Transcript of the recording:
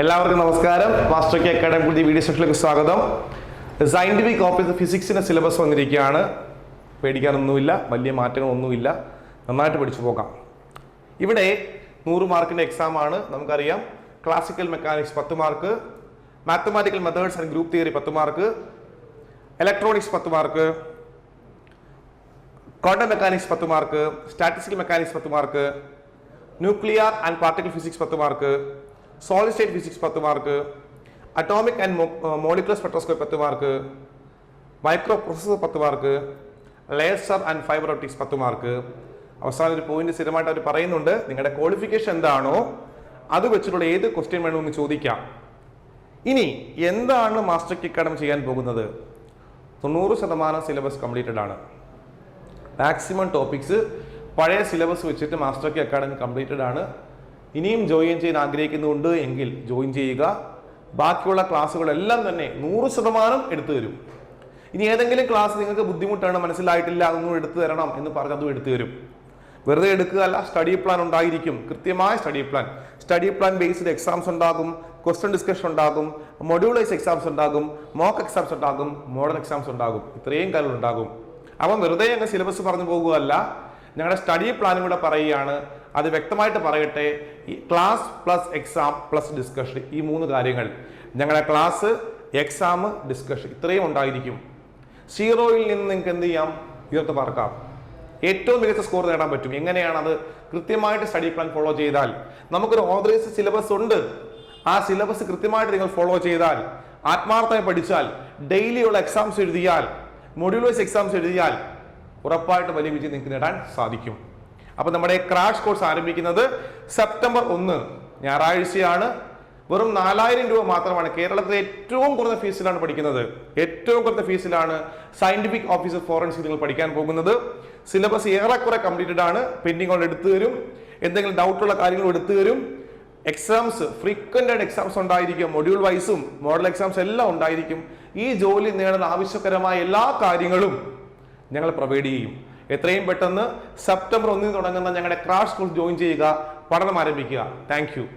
എല്ലാവർക്കും നമസ്കാരം. Master K academy പുതിയ വീഡിയോ സെഷനിലേക്ക് സ്വാഗതം. സയന്റിഫിക് ഓഫീസ് ഫിസിക്സിന്റെ സിലബസ് വന്നിരിക്കുകയാണ്. പേടിക്കാനൊന്നുമില്ല വലിയ മാറ്റങ്ങളൊന്നുമില്ല. നന്നായിട്ട് പഠിച്ചു പോകാം. ഇവിടെ നൂറ് എക്സാം ആണ് നമുക്കറിയാം. ക്ലാസിക്കൽ മെക്കാനിക്സ് പത്ത് mark mathematical methods and group theory പത്ത് മാർക്ക് ഇലക്ട്രോണിക്സ് പത്ത് മാർക്ക് ക്വാണ്ടം മെക്കാനിക്സ് പത്ത് മാർക്ക് സ്റ്റാറ്റിസ്റ്റിക്കൽ മെക്കാനിക്സ് പത്ത് mark nuclear and particle physics പത്ത് മാർക്ക് സോളിഡ് സ്റ്റേറ്റ് ഫിസിക്സ് പത്ത് mark atomic and molecular spectroscope പത്ത് മാർക്ക് മൈക്രോ പ്രൊസസർ പത്ത് mark laser and fibre optics പത്ത് mark അവസാനം ഒരു പോയിന്റ് സ്ഥിരമായിട്ട് അവർ പറയുന്നുണ്ട്. നിങ്ങളുടെ ക്വാളിഫിക്കേഷൻ എന്താണോ അത് വെച്ചിട്ടുള്ള ഏത് ക്വസ്റ്റ്യൻ വേണമെന്ന് ചോദിക്കാം. ഇനി എന്താണ് മാസ്റ്റർ കിക്കാഡം ചെയ്യാൻ പോകുന്നത്? തൊണ്ണൂറ് ശതമാനം സിലബസ് കംപ്ലീറ്റഡ് ആണ്. മാക്സിമം ടോപ്പിക്സ് പഴയ സിലബസ് വെച്ചിട്ട് മാസ്റ്റർ കി അക്കാഡമി കംപ്ലീറ്റഡ് ആണ്. ഇനിയും ജോയിൻ ചെയ്യാൻ ആഗ്രഹിക്കുന്നുണ്ട് എങ്കിൽ ജോയിൻ ചെയ്യുക. ബാക്കിയുള്ള ക്ലാസ്സുകളെല്ലാം തന്നെ നൂറ് ശതമാനം എടുത്തു തരും. ഇനി ഏതെങ്കിലും ക്ലാസ് നിങ്ങൾക്ക് ബുദ്ധിമുട്ടാണ് മനസ്സിലായിട്ടില്ല അതൊന്നും എടുത്തു തരണം എന്ന് പറഞ്ഞ് അതും എടുത്തു തരും. വെറുതെ എടുക്കുക അല്ല സ്റ്റഡി പ്ലാൻ ഉണ്ടായിരിക്കും. കൃത്യമായ study plan study plan based exams ഉണ്ടാകും ക്വസ്റ്റ്യൻ ഡിസ്കഷൻ ഉണ്ടാകും മൊഡ്യൂളൈസ് എക്സാംസ് ഉണ്ടാകും മോക്ക് എക്സാംസ് ഉണ്ടാകും മോഡൽ എക്സാംസ് ഉണ്ടാകും. ഇത്രയും കാര്യങ്ങൾ ഉണ്ടാകും. അപ്പം വെറുതെ അങ്ങ് സിലബസ് പറഞ്ഞു പോകുകയല്ല. ഞങ്ങളുടെ സ്റ്റഡി പ്ലാനും കൂടെ പറയുകയാണ് അത് വ്യക്തമായിട്ട് പറയട്ടെ ഈ class plus exam plus discussion ഈ മൂന്ന് കാര്യങ്ങൾ. ഞങ്ങളുടെ ക്ലാസ് എക്സാം ഡിസ്കഷൻ ഇത്രയും ഉണ്ടായിരിക്കും. സീറോയിൽ നിന്ന് നിങ്ങൾക്ക് എന്ത് ചെയ്യാം? ഉയർത്ത് പറക്കാം ഏറ്റവും മികച്ച സ്കോർ നേടാൻ പറ്റും. എങ്ങനെയാണ് അത് കൃത്യമായിട്ട് സ്റ്റഡി പ്ലാൻ ഫോളോ ചെയ്താൽ. നമുക്കൊരു ഓതറൈസ്ഡ് സിലബസ് ഉണ്ട്. ആ സിലബസ് കൃത്യമായിട്ട് നിങ്ങൾ ഫോളോ ചെയ്താൽ ആത്മാർത്ഥമായി പഠിച്ചാൽ ഡെയിലിയുള്ള എക്സാംസ് എഴുതിയാൽ മൊഡ്യൂൾ വൈസ് എക്സാംസ് എഴുതിയാൽ ഉറപ്പായിട്ട് വലിയ വിജയം നിങ്ങൾക്ക് നേടാൻ സാധിക്കും. അപ്പൊ നമ്മുടെ ക്രാഷ് കോഴ്സ് ആരംഭിക്കുന്നത് സെപ്റ്റംബർ ഒന്ന് ഞായറാഴ്ചയാണ്. വെറും നാലായിരം രൂപ മാത്രമാണ് കേരളത്തിലെ ഏറ്റവും കുറഞ്ഞ ഫീസിലാണ് പഠിക്കുന്നത്. ഏറ്റവും കുറഞ്ഞ ഫീസിലാണ് സയന്റിഫിക് ഓഫീസർ ഫോറൻസിക് നിങ്ങൾ പഠിക്കാൻ പോകുന്നത്. സിലബസ് ഏറെക്കുറെ കംപ്ലീറ്റഡ് ആണ്. പെൻഡിങ് ഓൺ എടുത്തു തരും. എന്തെങ്കിലും ഡൗട്ടുള്ള കാര്യങ്ങൾ എടുത്തു തരും. എക്സാംസ് ഫ്രീക്വന്റ് ആയിട്ട് എക്സാംസ് ഉണ്ടായിരിക്കും. മൊഡ്യൂൾ വൈസും മോഡൽ എക്സാംസ് എല്ലാം ഉണ്ടായിരിക്കും. ഈ ജോലി നേടാൻ ആവശ്യകരമായ എല്ലാ കാര്യങ്ങളും ഞങ്ങൾ പ്രൊവൈഡ് ചെയ്യും. എത്രയും പെട്ടെന്ന് സെപ്റ്റംബർ ഒന്നിന് തുടങ്ങുന്ന ഞങ്ങളുടെ ക്രാഷ് കോഴ്സ് ജോയിൻ ചെയ്യുക പഠനം ആരംഭിക്കുക. താങ്ക്